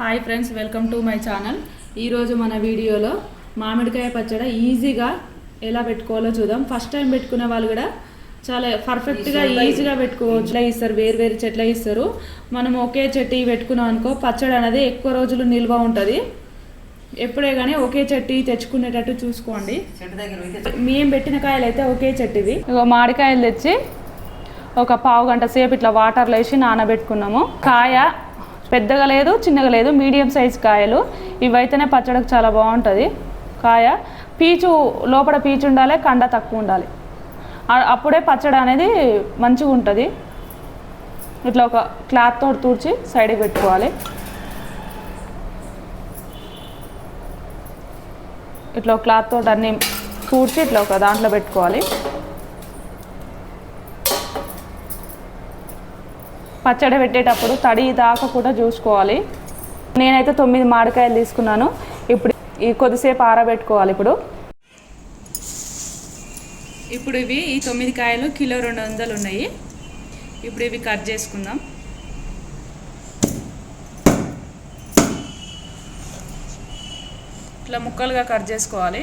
Hi friends welcome to my channel ఈరోజు మన వీడియోలో మామిడికాయ పచ్చడి ఈజీగా ఎలా పెట్టుకోవాలో చూద్దాం. ఫస్ట్ టైం పెట్టుకునే వాళ్ళు కూడా చాలా పర్ఫెక్ట్గా ఈజీగా పెట్టుకోవచ్చు. ఇస్తారు వేరు వేరు చెట్ల ఇస్తారు. మనం ఒకే చెట్టు పెట్టుకున్నాం అనుకో పచ్చడి అనేది ఎక్కువ రోజులు నిల్వ ఉంటుంది. ఎప్పుడే కానీ ఒకే చెట్టు తెచ్చుకునేటట్టు చూసుకోండి. చెట్టు దగ్గర పోయితే మేము పెట్టిన కాయలు అయితే ఒకే చెట్టు ఇవి ఇగో మామిడికాయలు తెచ్చి ఒక పావు గంట సేపు ఇట్లా వాటర్లో వేసి నానబెట్టుకున్నాము. కాయ పెద్దగా లేదు చిన్నగా లేదు మీడియం సైజ్ కాయలు. ఇవైతేనే పచ్చడికి చాలా బాగుంటుంది. కాయ పీచు లోపల పీచు ఉండాలి కండ తక్కువ ఉండాలి. అప్పుడే పచ్చడి అనేది మంచిగా ఉంటుంది. ఇట్లా ఒక క్లాత్ తోటి తూర్చి సైడ్కి పెట్టుకోవాలి. ఇట్లా క్లాత్ తోటి అన్ని తూడ్చి ఇట్లా ఒక దాంట్లో పెట్టుకోవాలి. పచ్చడి పెట్టేటప్పుడు తడి దాకా కూడా చూసుకోవాలి. నేనైతే తొమ్మిది మామిడికాయలు తీసుకున్నాను. ఇప్పుడు ఈ కొద్దిసేపు ఆరబెట్టుకోవాలి ఇప్పుడు. ఇప్పుడు ఇవి ఈ తొమ్మిది కాయలు కిలో రెండు వందలు ఉన్నాయి. ఇప్పుడు ఇవి కట్ చేసుకుందాం. ఇట్లా ముక్కలుగా కట్ చేసుకోవాలి.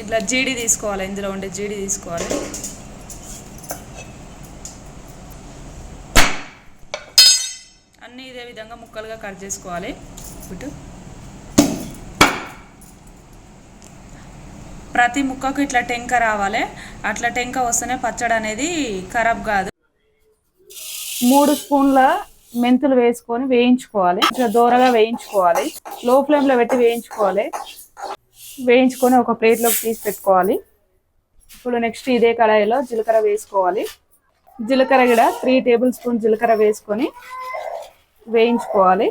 ఇట్లా జీడి తీసుకోవాలి ఇందులో ఉండే జీడి తీసుకోవాలి. అన్నీ ఇదే విధంగా ముక్కలుగా కట్ చేసుకోవాలి. ఇటు. ప్రతి ముక్కకు ఇట్లా టెంక రావాలి. అట్లా టెంక వస్తేనే పచ్చడి అనేది ఖరాబ్ కాదు. మూడు స్పూన్ల మెంతులు వేసుకొని వేయించుకోవాలి. ఇట్లా దూరగా వేయించుకోవాలి. లో ఫ్లేమ్లో పెట్టి వేయించుకోవాలి. వేయించుకొని ఒక ప్లేట్లోకి తీసి పెట్టుకోవాలి. ఇప్పుడు నెక్స్ట్ ఇదే కడాయిలో జీలకర్ర వేసుకోవాలి. జీలకర్ర కూడా త్రీ టేబుల్ స్పూన్ జీలకర్ర వేసుకొని వేయించుకోవాలి.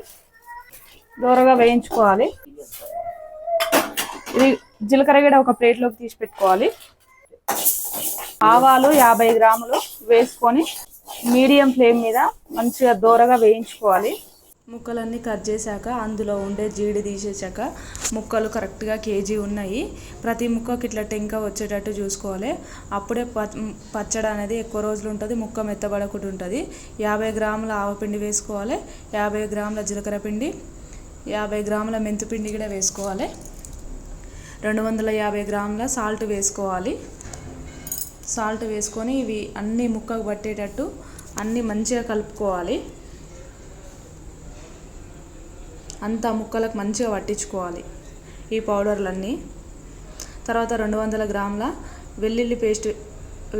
దూరగా వేయించుకోవాలి. ఇది జీలకర్ర కూడా ఒక ప్లేట్లోకి తీసి పెట్టుకోవాలి. ఆవాలు యాభై గ్రాములు వేసుకొని మీడియం ఫ్లేమ్ మీద మంచిగా దూరగా వేయించుకోవాలి. ముక్కలన్నీ కట్ చేశాక అందులో ఉండే జీడి తీసేసాక ముక్కలు కరెక్ట్గా కేజీ ఉన్నాయి. ప్రతి ముక్కకి ఇట్లా టెంక వచ్చేటట్టు చూసుకోవాలి. అప్పుడే ప- పచ్చడి అనేది ఎక్కువ రోజులు ఉంటుంది ముక్క మెత్తబడకుండా ఉంటుంది. యాభై గ్రాముల ఆవపిండి వేసుకోవాలి. యాభై గ్రాముల జీలకర్ర పిండి యాభై గ్రాముల మెంతిపిండి కూడా వేసుకోవాలి. రెండు వందల యాభై గ్రాముల సాల్ట్ వేసుకోవాలి. సాల్ట్ వేసుకొని ఇవి అన్ని ముక్కకు పట్టేటట్టు అన్నీ మంచిగా కలుపుకోవాలి. అంతా ముక్కలకు మంచిగా పట్టించుకోవాలి ఈ పౌడర్లన్నీ. తర్వాత రెండు వందల గ్రాముల వెల్లుల్లి పేస్ట్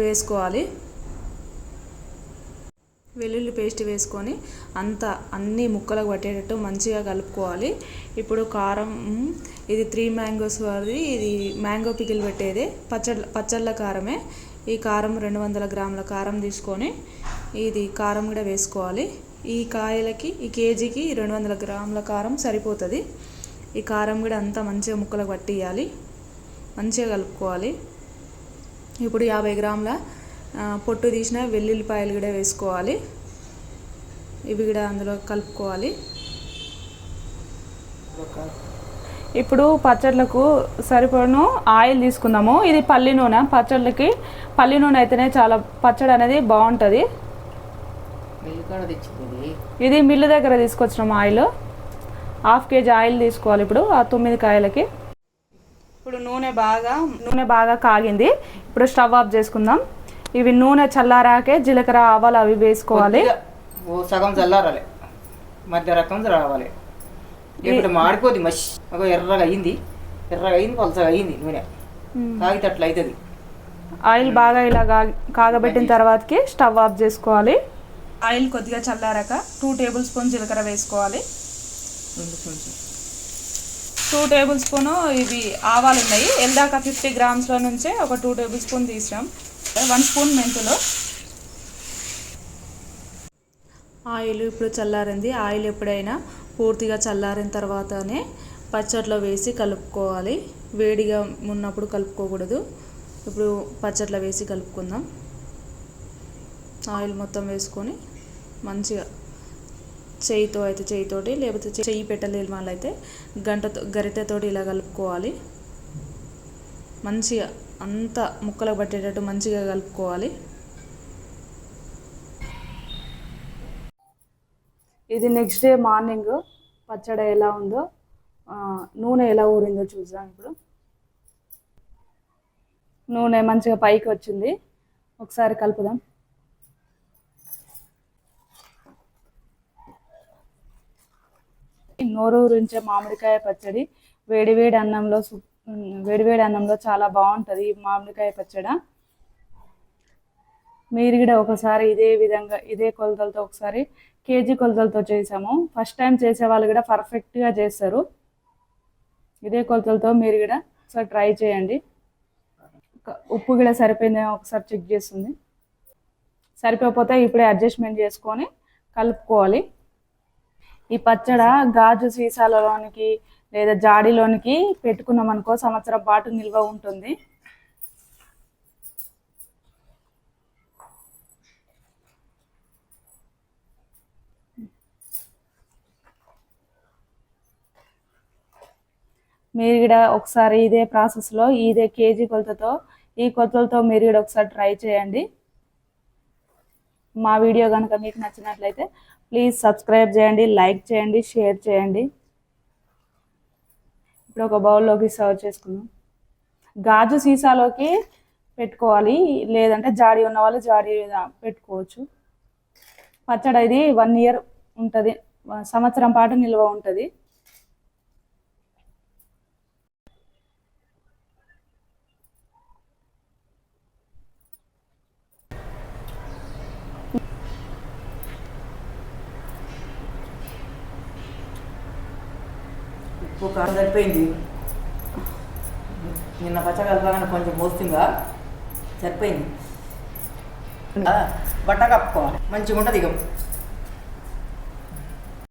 వేసుకోవాలి. వెల్లుల్లి పేస్ట్ వేసుకొని అంతా అన్ని ముక్కలకు పట్టేటట్టు మంచిగా కలుపుకోవాలి. ఇప్పుడు కారం ఇది త్రీ మ్యాంగోస్ వారి ఇది మ్యాంగో పికిల్ పెట్టేదే పచ్చళ్ళ పచ్చళ్ళ కారమే. ఈ కారం రెండు వందల గ్రాముల కారం తీసుకొని ఇది కారం కూడా వేసుకోవాలి. ఈ కాయలకి ఈ కేజీకి రెండు వందల గ్రాముల కారం సరిపోతుంది. ఈ కారం కూడా అంతా మంచిగా ముక్కలకు పట్టియాలి మంచిగా కలుపుకోవాలి. ఇప్పుడు యాభై గ్రాముల పొట్టు తీసిన వెల్లుల్లిపాయలు కూడా వేసుకోవాలి. ఇవి కూడా అందులో కలుపుకోవాలి. ఇప్పుడు పచ్చళ్ళకు సరిపడను ఆయిల్ తీసుకుందాము. ఇది పల్లి నూనె. పచ్చళ్ళకి పల్లి నూనె అయితేనే చాలా పచ్చడి అనేది బాగుంటుంది. ఇది మిల్లు దగ్గర తీసుకొచ్చినాం ఆయిల్. హాఫ్ కేజీ ఆయిల్ తీసుకోవాలి ఇప్పుడు ఆ తొమ్మిది కాయలకి. ఇప్పుడు నూనె బాగా నూనె బాగా కాగింది. ఇప్పుడు స్టవ్ ఆఫ్ చేసుకుందాం. ఇవి నూనె చల్లారాకే జీలకర్ర ఆవాలు అవి వేసుకోవాలి. సగం చల్లారాలి. మధ్య రకం రావాలి. ఇప్పుడు మాడిపోద్ది మష్. ఒక ఎర్రగా అయింది. ఎర్రగా అయింది పలసగా అయింది నూనె. తాగితే అట్లా అవుతుంది ఆయిల్ బాగా ఇలా కాగబెట్టిన తర్వాతకి స్టవ్ ఆఫ్ చేసుకోవాలి. ఆయిల్ కొద్దిగా చల్లారాక టూ టేబుల్ స్పూన్ జీలకర్ర వేసుకోవాలి. టూ టేబుల్ స్పూన్ ఇవి ఆవాలు ఉన్నాయి. ఎల్దాక ఫిఫ్టీ గ్రామ్స్లో నుంచే ఒక టూ టేబుల్ స్పూన్ తీసాం. వన్ స్పూన్ మెంతులు. ఆయిల్ ఇప్పుడు చల్లారింది. ఆయిల్ ఎప్పుడైనా పూర్తిగా చల్లారిన తర్వాతనే పచ్చట్లో వేసి కలుపుకోవాలి. వేడిగా ఉన్నప్పుడు కలుపుకోకూడదు. ఇప్పుడు పచ్చట్లో వేసి కలుపుకుందాం. ఆయిల్ మొత్తం వేసుకొని మంచిగా చేయితో అయితే చేయితోటి లేకపోతే చెయ్యి పెట్టలేని వాళ్ళైతే గంటతో గరిటెతోటి ఇలా కలుపుకోవాలి. మంచిగా అంతా ముక్కలకు పట్టేటట్టు మంచిగా కలుపుకోవాలి. ఇది నెక్స్ట్ డే మార్నింగ్ పచ్చడి ఎలా ఉందో నూనె ఎలా ఊరిందో చూద్దాం ఇప్పుడు. నూనె మంచిగా పైకి వచ్చింది. ఒకసారి కలుపుదాం. నోరూరించే మామిడికాయ పచ్చడి వేడివేడి అన్నంలో వేడివేడి అన్నంలో చాలా బాగుంటుంది ఈ మామిడికాయ పచ్చడి. మీరు కూడా ఒకసారి ఇదే విధంగా ఇదే కొలతలతో ఒకసారి కేజీ కొలతలతో చేసాము. ఫస్ట్ టైం చేసే వాళ్ళు కూడా పర్ఫెక్ట్గా చేస్తారు. ఇదే కొలతలతో మీరు కూడా ఒకసారి ట్రై చేయండి. ఉప్పు కూడా సరిపోయిందేమో ఒకసారి చెక్ చేస్తుంది. సరిపోకపోతే ఇప్పుడే అడ్జస్ట్మెంట్ చేసుకొని కలుపుకోవాలి. ఈ పచ్చడ గాజు సీసాలలోనికి లేదా జాడీలోనికి పెట్టుకున్నాం అనుకో సంవత్సరం పాటు నిల్వ ఉంటుంది. మీరు కూడా ఒకసారి ఇదే ప్రాసెస్లో ఇదే కేజీ కొలతతో ఈ కొలతలతో మీరు కూడా ఒకసారి ట్రై చేయండి. మా వీడియో కనుక మీకు నచ్చినట్లయితే ప్లీజ్ సబ్స్క్రైబ్ చేయండి లైక్ చేయండి షేర్ చేయండి. ఇప్పుడు ఒక బౌల్లోకి సర్వ్ చేసుకుందాం. గాజు సీసాలోకి పెట్టుకోవాలి లేదంటే జాడీ ఉన్న వాళ్ళు జాడీ పెట్టుకోవచ్చు. పచ్చడి ఇది వన్ ఇయర్ ఉంటుంది సంవత్సరం పాటు నిల్వ ఉంటుంది. ఉప్పు కారం సరిపోయింది. నిన్న పచ్చ కలపగానే కొంచెం మోస్తుందా? సరిపోయింది. బట్ట కప్పుకోవాలి. మంచిగా ఉంటుంది ఇక